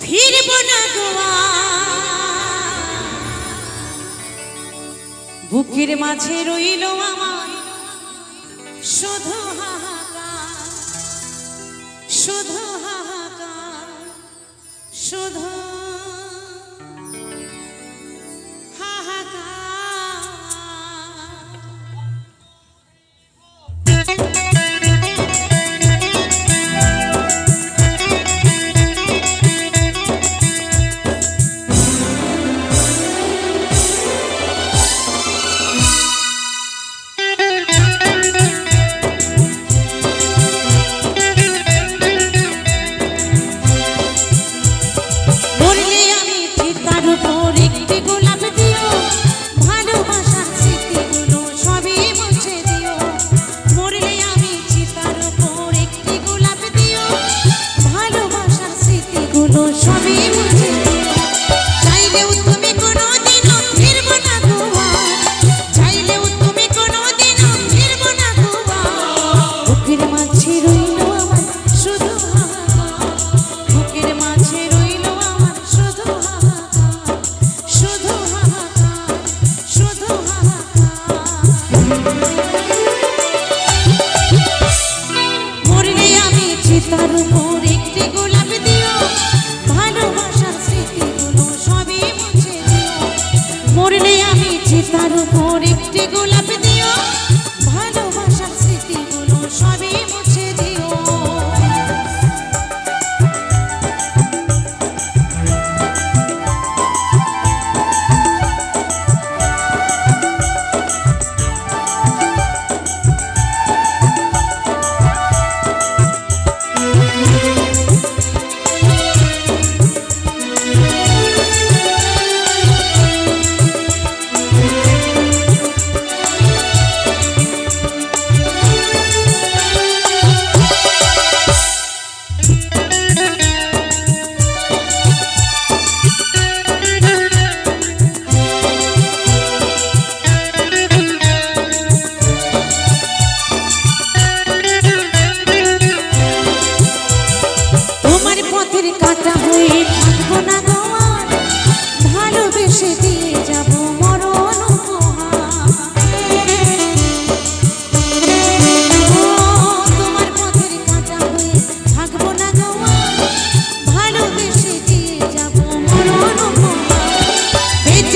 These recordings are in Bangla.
ফিরব না বুকের মাঝে রইল আমার শুধু হাহাকার শুধু হাহাকার শুধু তো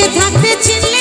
বেঁচে থাকতে চিনি।